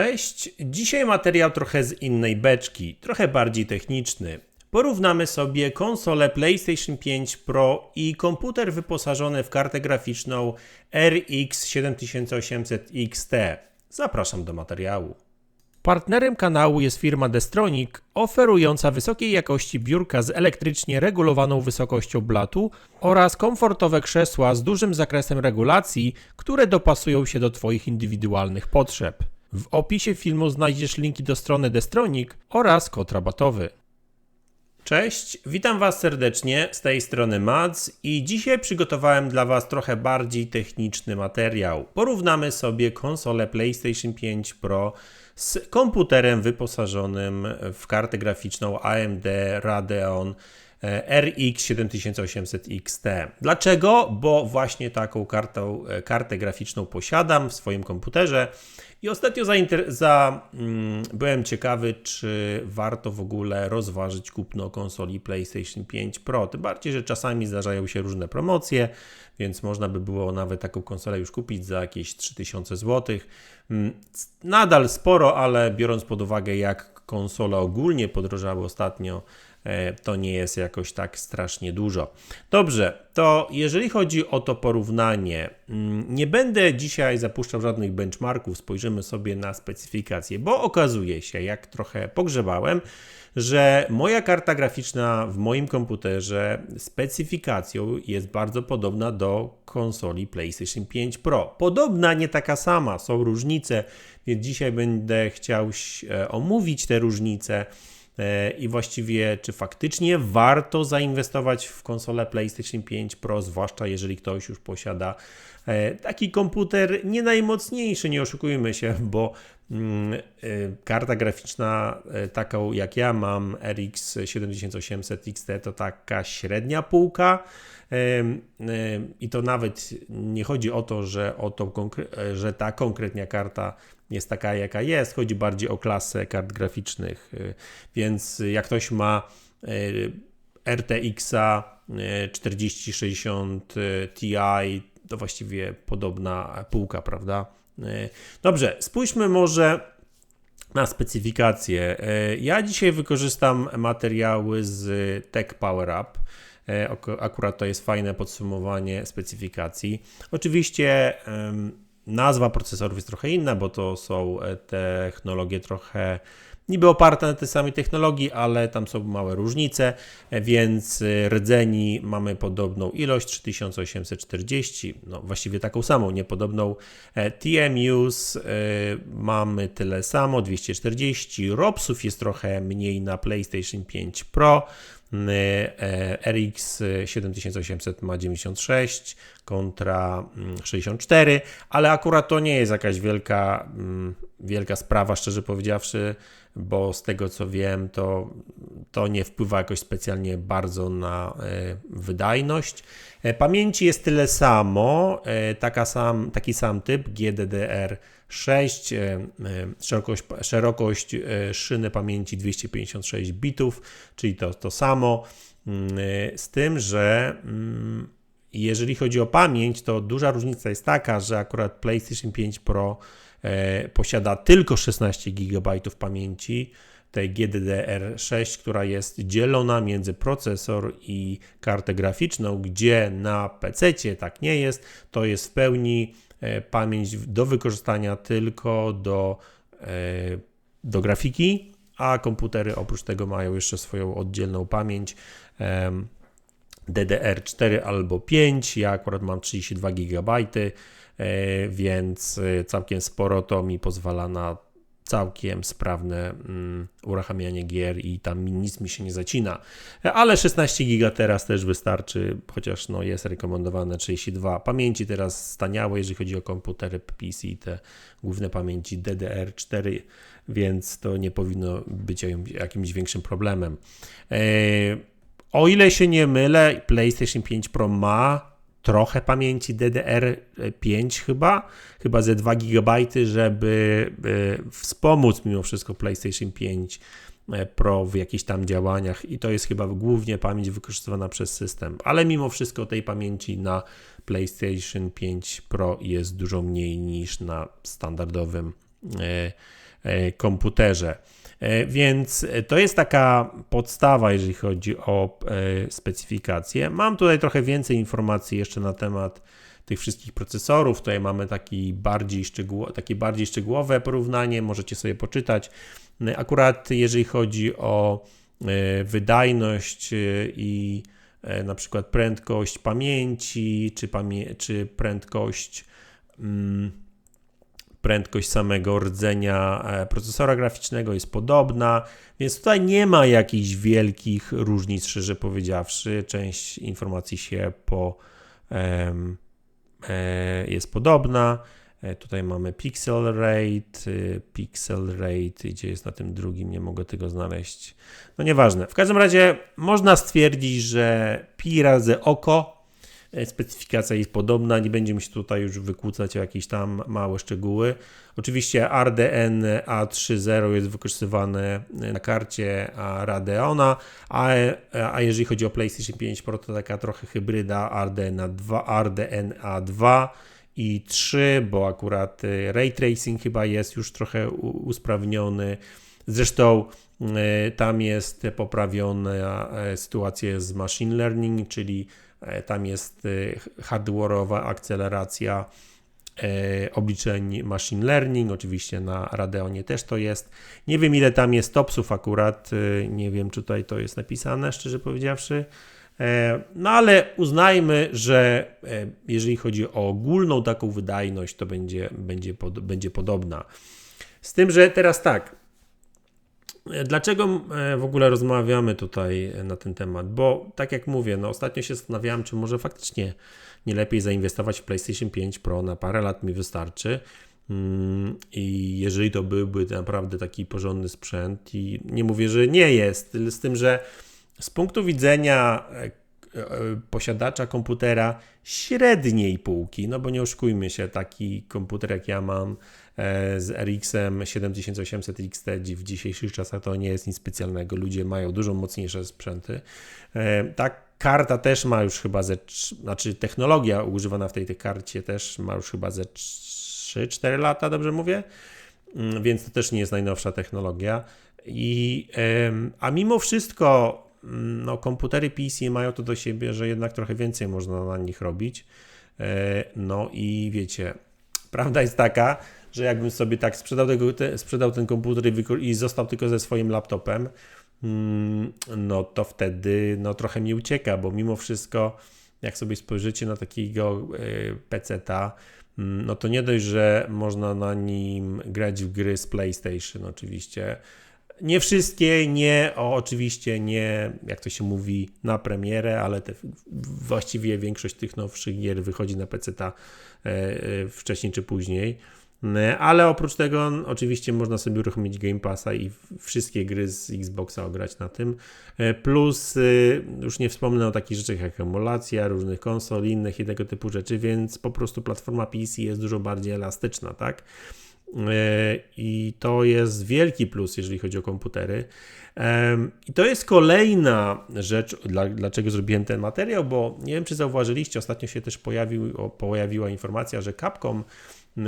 Cześć, dzisiaj materiał trochę z innej beczki, trochę bardziej techniczny. Porównamy sobie konsolę PlayStation 5 Pro i komputer wyposażony w kartę graficzną RX 7800 XT. Zapraszam do materiału. Partnerem kanału jest firma Destronic, oferująca wysokiej jakości biurka z elektrycznie regulowaną wysokością blatu oraz komfortowe krzesła z dużym zakresem regulacji, które dopasują się do Twoich indywidualnych potrzeb. W opisie filmu znajdziesz linki do strony Destronic oraz kod rabatowy. Cześć, witam Was serdecznie z tej strony Mads i dzisiaj przygotowałem dla Was trochę bardziej techniczny materiał. Porównamy sobie konsolę PlayStation 5 Pro z komputerem wyposażonym w kartę graficzną AMD Radeon RX 7800 XT. Dlaczego? Bo właśnie taką kartą, e, kartę graficzną posiadam w swoim komputerze i ostatnio za, mm, byłem ciekawy, czy warto w ogóle rozważyć kupno konsoli PlayStation 5 Pro. Tym bardziej, że czasami zdarzają się różne promocje, więc można by było nawet taką konsolę już kupić za jakieś 3000 zł. Mm, nadal sporo, ale biorąc pod uwagę, jak konsole ogólnie podrożały ostatnio, E, to nie jest jakoś tak strasznie dużo. Dobrze, to jeżeli chodzi o to porównanie, mm, nie będę dzisiaj zapuszczał żadnych benchmarków, spojrzymy sobie na specyfikację, bo okazuje się, jak trochę pogrzebałem, że moja karta graficzna w moim komputerze specyfikacją jest bardzo podobna do konsoli PlayStation 5 Pro. Podobna, nie taka sama, są różnice, więc dzisiaj będę chciał e, omówić te różnice i właściwie czy faktycznie warto zainwestować w konsolę PlayStation 5 Pro, zwłaszcza jeżeli ktoś już posiada e, taki komputer nie najmocniejszy, nie oszukujmy się, bo mm, e, karta graficzna taką jak ja mam RX 7800 XT to taka średnia półka. I to nawet nie chodzi o to, że, o to, że ta konkretna karta jest taka, jaka jest. Chodzi bardziej o klasę kart graficznych. Y, więc jak ktoś ma y, RTX 4060 Ti, to właściwie podobna półka, prawda? Y, dobrze, spójrzmy może na specyfikację. Ja dzisiaj wykorzystam materiały z Tech Power Up. Akurat to jest fajne podsumowanie specyfikacji. Oczywiście Nazwa procesorów jest trochę inna, bo to są e, technologie trochę niby oparte na tej samej technologii, ale tam są małe różnice, e, więc e, rdzeni mamy podobną ilość 3840, no właściwie taką samą, niepodobną. TMUs mamy tyle samo 240, ROPSów jest trochę mniej na PlayStation 5 Pro. RX 7800 ma 96 kontra 64, mm, ale akurat to nie jest jakaś wielka, mm, wielka sprawa, szczerze powiedziawszy, bo z tego co wiem, to, to nie wpływa jakoś specjalnie bardzo na e, wydajność. E, pamięci jest tyle samo, e, taka sam, taki sam typ GDDR 6, szerokość, szerokość szyny pamięci 256 bitów, czyli to, to samo, mm, z tym, że mm, jeżeli chodzi o pamięć, to duża różnica jest taka, że akurat PlayStation 5 Pro posiada tylko 16 GB pamięci, tej GDDR6, która jest dzielona między procesor i kartę graficzną, gdzie na PC tak nie jest. To jest w pełni e, pamięć do wykorzystania tylko do, e, do grafiki, a komputery oprócz tego mają jeszcze swoją oddzielną pamięć. DDR4 albo 5. Ja akurat mam 32 GB, e, więc e, całkiem sporo to mi pozwala na całkiem sprawne um, uruchamianie gier i tam nic mi się nie zacina. E, ale 16 GB teraz też wystarczy, chociaż no jest rekomendowane 32. Pamięci teraz staniałe, jeżeli chodzi o komputery PC, te główne pamięci DDR4, więc to nie powinno być jakimś większym problemem. O ile się nie mylę, PlayStation 5 Pro ma trochę pamięci DDR5 chyba, chyba ze 2 GB, żeby e, wspomóc mimo wszystko PlayStation 5 e, Pro w jakichś tam działaniach i to jest chyba głównie pamięć wykorzystywana przez system, ale mimo wszystko tej pamięci na PlayStation 5 Pro jest dużo mniej niż na standardowym komputerze. Więc to jest taka podstawa, jeżeli chodzi o specyfikację. Mam tutaj trochę więcej informacji jeszcze na temat tych wszystkich procesorów. Tutaj mamy taki bardziej takie bardziej szczegółowe porównanie, możecie sobie poczytać. Akurat jeżeli chodzi o e, wydajność e, i e, na przykład prędkość pamięci, czy, pamię czy prędkość, mm, prędkość samego rdzenia procesora graficznego jest podobna, więc tutaj nie ma jakichś wielkich różnic, szczerze powiedziawszy. Część informacji się po, jest podobna. E, tutaj mamy pixel rate, y, pixel rate, gdzie jest na tym drugim, nie mogę tego znaleźć. No nieważne. W każdym razie można stwierdzić, że pi razy oko, e, specyfikacja jest podobna, nie będziemy się tutaj już wykłócać o jakieś tam małe szczegóły. Oczywiście RDN A30 jest wykorzystywane na karcie Radeona, a, a jeżeli chodzi o PlayStation 5 Pro, to taka trochę hybryda RDN A2, RDN A2 i 3, bo akurat ray tracing chyba jest już trochę usprawniony. Zresztą tam jest poprawiona e, sytuacja z machine learning, czyli e, tam jest y, hardware'owa akceleracja e, obliczeń machine learning, oczywiście na Radeonie też to jest. Nie wiem ile tam jest topsów akurat, nie wiem czy tutaj to jest napisane, szczerze powiedziawszy. E, no ale uznajmy, że e, jeżeli chodzi o ogólną taką wydajność, to będzie, będzie, pod, będzie podobna. Z tym, że teraz tak. E, dlaczego w ogóle rozmawiamy tutaj na ten temat? Bo tak jak mówię, no ostatnio się zastanawiałem, czy może faktycznie nie lepiej zainwestować w PlayStation 5 Pro na parę lat mi wystarczy. Mm, I jeżeli to byłby naprawdę taki porządny sprzęt, i nie mówię, że nie jest, z tym, że z punktu widzenia e, e, posiadacza komputera średniej półki, no bo nie oszukujmy się, taki komputer jak ja mam e, z RX-em 7800 XT w dzisiejszych czasach to nie jest nic specjalnego. Ludzie mają dużo mocniejsze sprzęty. Ta karta też ma już chyba ze, znaczy technologia używana w tej, tej karcie też ma już chyba ze 3-4 lata, dobrze mówię? Mm, więc to też nie jest najnowsza technologia. I, a mimo wszystko no, komputery PC mają to do siebie, że jednak trochę więcej można na nich robić. E, no i wiecie, prawda jest taka, że jakbym sobie tak sprzedał, tego, te, sprzedał ten komputer i, i został tylko ze swoim laptopem, mm, no to wtedy no, trochę mi ucieka, bo mimo wszystko, jak sobie spojrzycie na takiego e, PC-ta, mm, no to nie dość, że można na nim grać w gry z PlayStation oczywiście, nie wszystkie, nie, o, oczywiście nie, jak to się mówi, na premierę, ale te, właściwie większość tych nowszych gier wychodzi na PC ta e, e, wcześniej czy później. E, ale oprócz tego, oczywiście można sobie uruchomić Game Passa i wszystkie gry z Xboxa ograć na tym. E, plus, e, już nie wspomnę o takich rzeczach jak emulacja różnych konsol, innych i tego typu rzeczy, więc po prostu platforma PC jest dużo bardziej elastyczna, tak? I to jest wielki plus, jeżeli chodzi o komputery. I to jest kolejna rzecz, dla, dlaczego zrobiłem ten materiał, bo nie wiem, czy zauważyliście, ostatnio się też pojawił, pojawiła informacja, że Capcom e,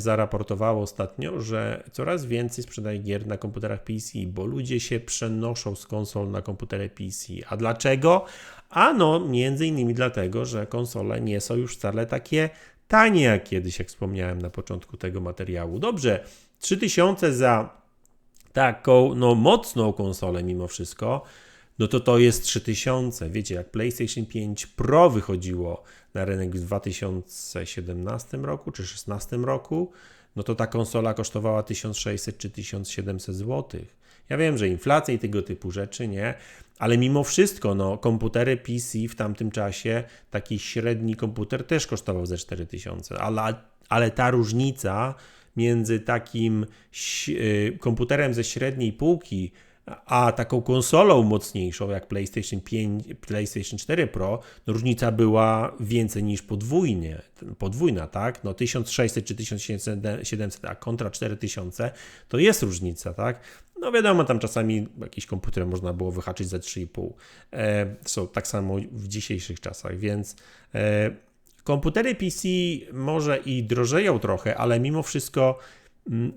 zaraportowało ostatnio, że coraz więcej sprzedaje gier na komputerach PC, bo ludzie się przenoszą z konsol na komputery PC. A dlaczego? Ano, między innymi dlatego, że konsole nie są już wcale takie tanie jak kiedyś, jak wspomniałem na początku tego materiału. Dobrze, 3000 za taką no, mocną konsolę mimo wszystko, no to to jest 3000. Wiecie, jak PlayStation 5 Pro wychodziło na rynek w 2017 roku czy 2016 roku, no to ta konsola kosztowała 1600 czy 1700 zł. Ja wiem, że inflacja i tego typu rzeczy, nie, ale mimo wszystko, no, komputery PC w tamtym czasie, taki średni komputer też kosztował ze 4000, ale, ale ta różnica między takim y, komputerem ze średniej półki, a taką konsolą mocniejszą jak PlayStation 5, PlayStation 4 Pro, no różnica była więcej niż podwójnie, podwójna, tak? No 1600 czy 1700, a kontra 4000 to jest różnica, tak? No wiadomo, tam czasami jakiś komputer można było wyhaczyć za 3,5. E, są tak samo w dzisiejszych czasach, więc e, komputery PC może i drożeją trochę, ale mimo wszystko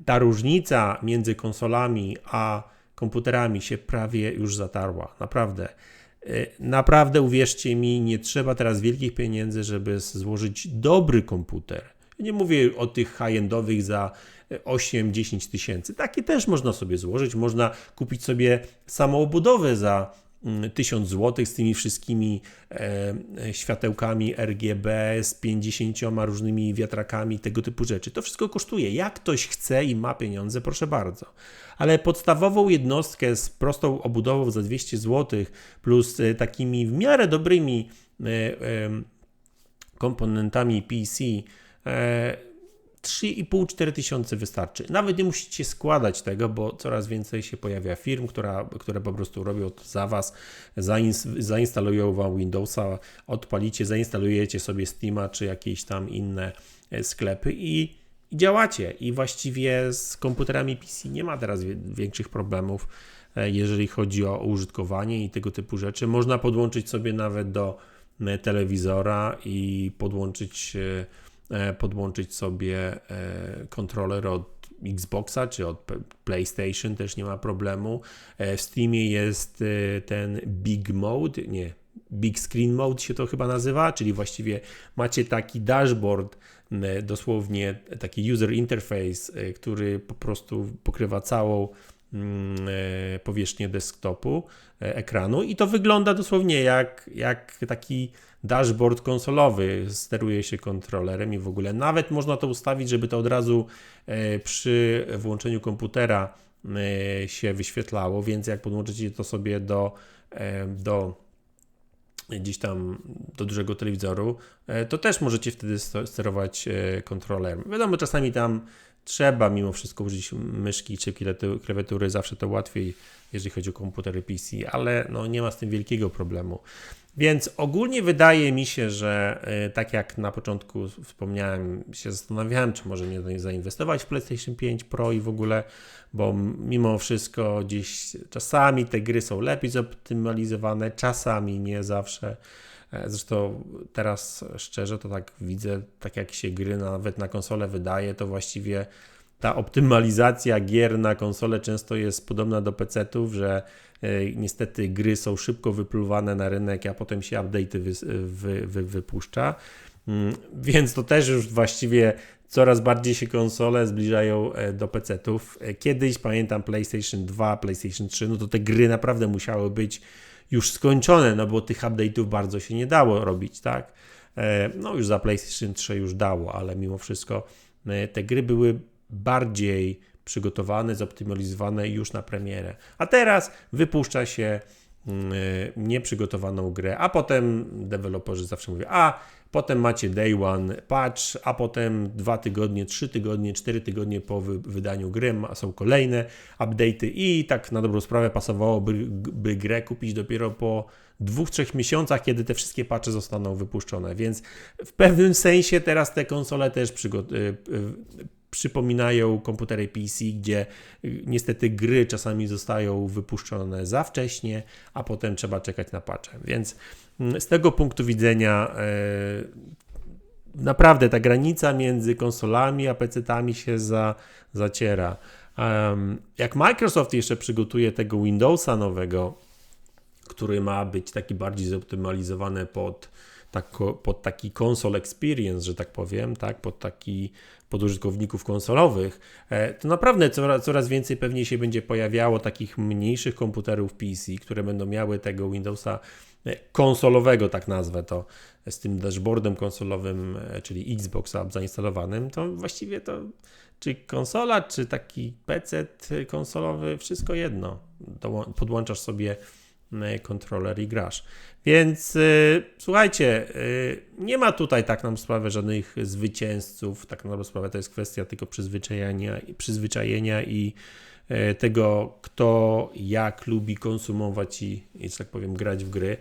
ta różnica między konsolami a komputerami się prawie już zatarła. Naprawdę. Y, naprawdę uwierzcie mi, nie trzeba teraz wielkich pieniędzy, żeby złożyć dobry komputer. Nie mówię o tych high-endowych za 8-10 tysięcy. Takie też można sobie złożyć. Można kupić sobie samoobudowę za 1000 zł z tymi wszystkimi e, światełkami RGB, z 50 różnymi wiatrakami, tego typu rzeczy. To wszystko kosztuje. Jak ktoś chce i ma pieniądze, proszę bardzo. Ale podstawową jednostkę z prostą obudową za 200 zł plus e, takimi w miarę dobrymi e, komponentami PC 3,5-4 tysiące wystarczy. Nawet nie musicie składać tego, bo coraz więcej się pojawia firm, która, które po prostu robią to za Was, zainstalują Wam Windowsa, odpalicie, zainstalujecie sobie Steama czy jakieś tam inne e, sklepy i, i działacie. I właściwie z komputerami PC nie ma teraz większych problemów, e, jeżeli chodzi o użytkowanie i tego typu rzeczy. Można podłączyć sobie nawet do e, telewizora i podłączyć podłączyć sobie e, kontroler od Xboxa czy od PlayStation, też nie ma problemu. E, w Steamie jest ten Big Mode, nie, Big Screen Mode się to chyba nazywa, czyli właściwie macie taki dashboard, dosłownie taki user interface, który po prostu pokrywa całą powierzchnię desktopu, ekranu i to wygląda dosłownie jak, jak taki dashboard konsolowy steruje się kontrolerem i w ogóle nawet można to ustawić, żeby to od razu e, przy włączeniu komputera e, się wyświetlało, więc jak podłączycie to sobie do, e, do gdzieś tam do dużego telewizoru, to też możecie wtedy sterować kontrolerem. Wiadomo, czasami tam trzeba mimo wszystko użyć myszki czy klawiatury, zawsze to łatwiej, jeżeli chodzi o komputery PC, ale no nie ma z tym wielkiego problemu. Więc ogólnie wydaje mi się, że y, tak jak na początku wspomniałem, się zastanawiałem, czy może nie zainwestować w PlayStation 5 Pro i w ogóle, bo mimo wszystko gdzieś czasami te gry są lepiej zoptymalizowane, czasami nie zawsze. E, zresztą teraz szczerze to tak widzę, tak jak się gry nawet na konsolę wydaje, to właściwie ta optymalizacja gier na konsolę często jest podobna do PC-ów, że e, niestety gry są szybko wypluwane na rynek, a potem się update'y wy, wy, wy, wypuszcza. Mm, więc to też już właściwie coraz bardziej się konsole zbliżają e, do PC-ów. E, kiedyś pamiętam PlayStation 2, PlayStation 3, no to te gry naprawdę musiały być już skończone, no bo tych update'ów bardzo się nie dało robić, tak? No już za PlayStation 3 już dało, ale mimo wszystko te gry były bardziej przygotowane, zoptymalizowane już na premierę. A teraz wypuszcza się nieprzygotowaną grę, a potem deweloperzy zawsze mówią, a potem macie day one patch, a potem dwa tygodnie, trzy tygodnie, cztery tygodnie po wydaniu gry są kolejne update'y i tak na dobrą sprawę pasowałoby by grę kupić dopiero po dwóch, trzech miesiącach, kiedy te wszystkie patche zostaną wypuszczone, więc w pewnym sensie teraz te konsole też przygotują przypominają komputery PC, gdzie y, niestety gry czasami zostają wypuszczone za wcześnie, a potem trzeba czekać na patche. Więc mm, z tego punktu widzenia e, naprawdę ta granica między konsolami a PC-tami się za, zaciera. jak Microsoft jeszcze przygotuje tego Windowsa nowego, który ma być taki bardziej zoptymalizowany pod, tak, pod taki console experience, że tak powiem, tak, pod taki pod użytkowników konsolowych, e, to naprawdę coraz, coraz więcej pewnie się będzie pojawiało takich mniejszych komputerów PC, które będą miały tego Windowsa e, konsolowego, tak nazwę to, z tym dashboardem konsolowym, e, czyli Xboxa zainstalowanym, to właściwie to czy konsola, czy taki PC konsolowy, wszystko jedno. Podłączasz sobie kontroler i grasz. Więc y, słuchajcie, y, nie ma tutaj tak nam sprawy żadnych zwycięzców. Tak naprawdę sprawę to jest kwestia tylko przyzwyczajenia, przyzwyczajenia i y, tego, kto jak lubi konsumować i, i że tak powiem, grać w gry.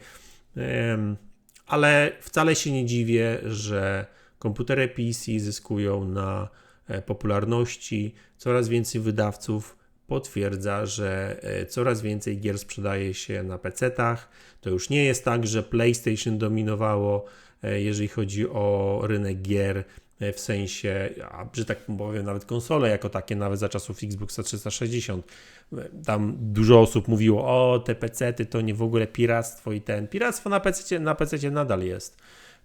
ale wcale się nie dziwię, że komputery PC zyskują na e, popularności, coraz więcej wydawców potwierdza, że e, coraz więcej gier sprzedaje się na PC-tach. To już nie jest tak, że PlayStation dominowało, e, jeżeli chodzi o rynek gier e, w sensie, a, że tak powiem, nawet konsole jako takie, nawet za czasów Xboxa 360. E, Tam dużo osób mówiło, o te PC-ty to nie w ogóle piractwo i ten. Piractwo na PC, na PC nadal jest.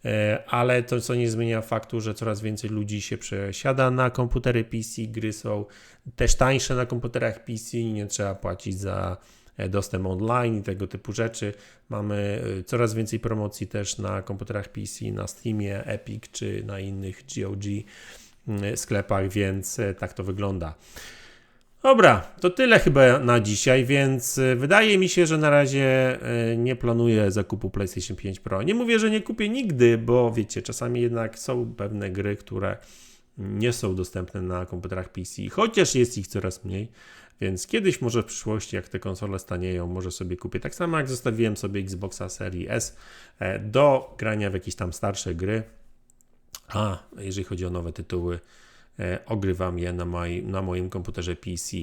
E, Ale to co nie zmienia faktu, że coraz więcej ludzi się przesiada na komputery PC, gry są też tańsze na komputerach PC, nie trzeba płacić za e, dostęp online i tego typu rzeczy. Mamy e, coraz więcej promocji też na komputerach PC, na Steamie, Epic czy na innych GOG mm, sklepach, więc tak to wygląda. Dobra, to tyle chyba na dzisiaj, więc y, wydaje mi się, że na razie y, nie planuję zakupu PlayStation 5 Pro. Nie mówię, że nie kupię nigdy, bo wiecie, czasami jednak są pewne gry, które nie są dostępne na komputerach PC, chociaż jest ich coraz mniej. Więc kiedyś może w przyszłości, jak te konsole stanieją, może sobie kupię. Tak samo jak zostawiłem sobie Xboxa serii S e, do grania w jakieś tam starsze gry. A jeżeli chodzi o nowe tytuły, ogrywam je na, na moim komputerze PC.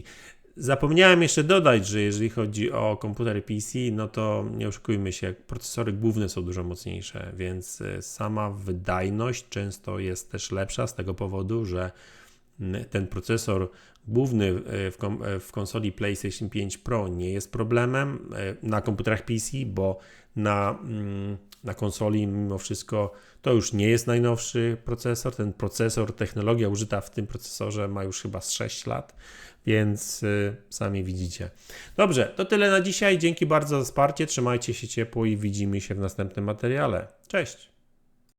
Zapomniałem jeszcze dodać, że jeżeli chodzi o komputery PC, no to nie oszukujmy się, procesory główne są dużo mocniejsze, więc e, sama wydajność często jest też lepsza z tego powodu, że n- ten procesor główny e, w, e, w konsoli PlayStation 5 Pro nie jest problemem e, na komputerach PC, bo na, mm, na konsoli mimo wszystko to już nie jest najnowszy procesor. Ten procesor, technologia użyta w tym procesorze ma już chyba z 6 lat, więc y, sami widzicie. Dobrze, to tyle na dzisiaj. Dzięki bardzo za wsparcie. Trzymajcie się ciepło i widzimy się w następnym materiale. Cześć!